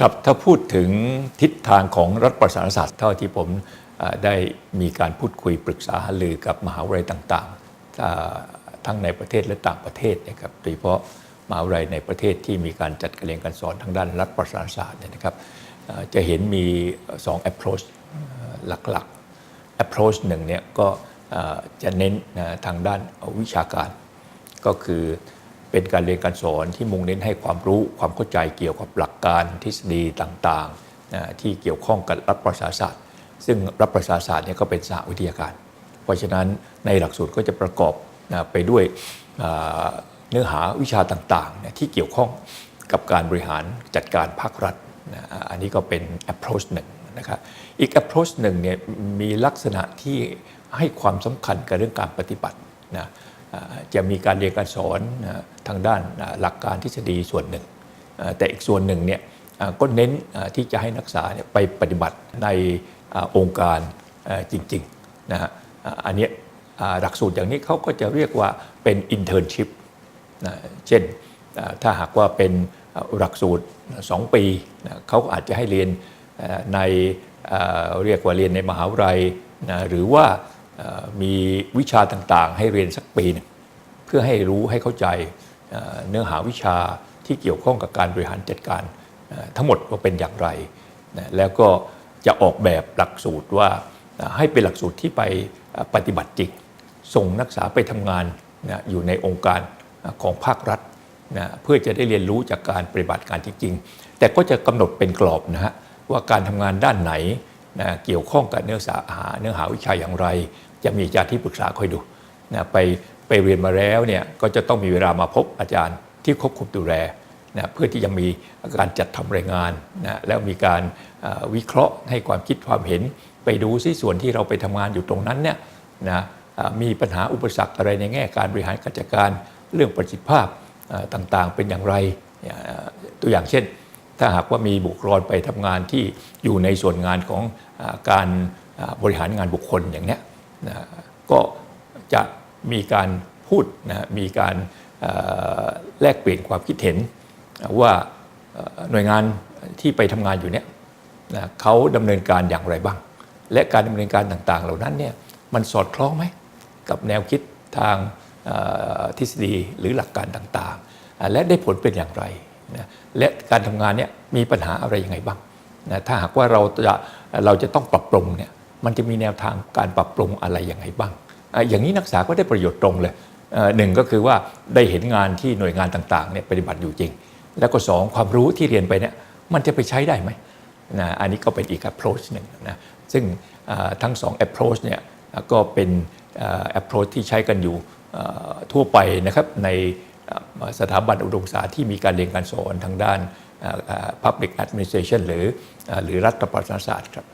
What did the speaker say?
ครับถ้าพูดถึงทิศทางของรัฐประศาสนศาสตร์เท่าที่ผมได้มีการพูดคุยปรึกษาหารือกับมหาวิทยาลัยต่างๆ ทั้งในประเทศและต่างประเทศนะครับโดยเฉพาะมหาวิทยาลัยในประเทศที่มีการจัดการเรียนการสอนทางด้านรัฐประศาสนศาสตร์เนี่ยนะครับจะเห็นมีสอง approach หลักๆ approach หนึ่งเนี่ยก็จะเน้นทางด้านวิชาการ ก็คือ เป็นการเรียนการสอนที่มุ่งเน้นให้ความรู้ความเข้าใจเกี่ยวกับหลักการทฤษฎีต่างๆ ที่เกี่ยวข้องกับรัฐประศาสนศาสตร์ ซึ่งรัฐประศาสนศาสตร์เนี่ยก็เป็นสหวิทยาการ เพราะฉะนั้นในหลักสูตรก็จะประกอบไปด้วยเนื้อหาวิชาต่างๆ ที่เกี่ยวข้องกับการบริหารจัดการภาครัฐ อันนี้ก็เป็น approach หนึ่งนะครับอีก approach หนึ่งเนี่ยมีลักษณะที่ให้ความสำคัญกับเรื่องการปฏิบัตินะ จะมีการเรียนการสอนทางด้านหลักการทฤษฎีส่วนหนึ่ง แต่อีกส่วนหนึ่งเนี่ยก็เน้นที่จะให้นักศึกษาไปปฏิบัติในองค์การจริงๆนะฮะอันเนี้ยหลักสูตรอย่างนี้เขาก็จะเรียกว่าเป็น internship นะเช่นถ้าหากว่าเป็นหลักสูตร 2 ปีนะเขาอาจจะให้เรียนในเรียกว่าเรียนในมหาวิทยาลัยนะหรือว่า มีวิชาต่างๆ ให้เรียนสักปีนึงเพื่อให้รู้ให้เข้าใจเนื้อหาวิชาที่เกี่ยวข้องกับการบริหารจัดการทั้งหมดว่าเป็นอย่างไรนะแล้วก็จะออกแบบหลักสูตรว่าให้เป็นหลักสูตรที่ไปปฏิบัติจริง ส่งนักศึกษาไปทำงานนะอยู่ในองค์การของภาครัฐนะเพื่อจะได้เรียนรู้จากการปฏิบัติการจริง ๆ แต่ก็จะกำหนดเป็นกรอบนะฮะว่าการทำงานด้านไหน นะเกี่ยวข้องกับเนื้อหาเนื้อหาวิชาอย่างไร จะมีอาจารย์ที่ปรึกษาคอยดูนะไปไปเรียนมาแล้วเนี่ยก็จะต้องมีเวลามาพบอาจารย์ที่ควบคุมดูแลนะเพื่อที่จะมีการจัดทำรายงานนะแล้วมีการวิเคราะห์ให้ความคิดความเห็น ไปดูซิส่วนที่เราไปทำงานอยู่ตรงนั้นเนี่ยนะมีปัญหาอุปสรรคอะไรในแง่การบริหารการจัดการเรื่องประสิทธิภาพต่างๆเป็นอย่างไรตัวอย่างเช่น ถ้าหากว่ามีบุคลากรไปทำงานที่อยู่ในส่วนงานของการบริหารงานบุคคลอย่างนี้นะก็จะมีการพูดนะมีการแลกเปลี่ยนความคิดเห็นว่าหน่วยงานที่ไปทำงานอยู่เนี้ยนะเขาดำเนินการอย่างไรบ้าง และการดำเนินการต่างๆ เหล่านั้นเนี่ยมันสอดคล้องไหมกับแนวคิดทางทฤษฎีหรือหลักการต่างๆ และได้ผลเป็นอย่างไร นะและการทำงานเนี่ยมีปัญหาอะไรยังไงบ้างนะถ้าหากว่าเราจะเราจะต้องปรับปรุงเนี่ยมันจะมีแนวทางการปรับปรุงอะไรยังไงบ้างออย่างนี้นักศึกษาก็ได้ประโยชน์ตรงเลยหนึ่งก็คือว่าได้เห็นงานที่หน่วยงานต่างๆเนี่ยปฏิบัติอยู่จริง แล้วก็สองความรู้ที่เรียนไปเนี่ยมันจะไปใช้ได้ไหมนะอันนี้ก็เป็นอีก approach หนึ่งนะซึ่งทั้งสอง approach เนี่ยก็เป็นอ่า approach ที่ใช้กันอยู่ทั่วไปนะครับใน สถาบันอุดมศึกษาที่มีการเรียนการสอนทางด้าน public administration หรือหรือรัฐประศาสนศาสตร์ครับ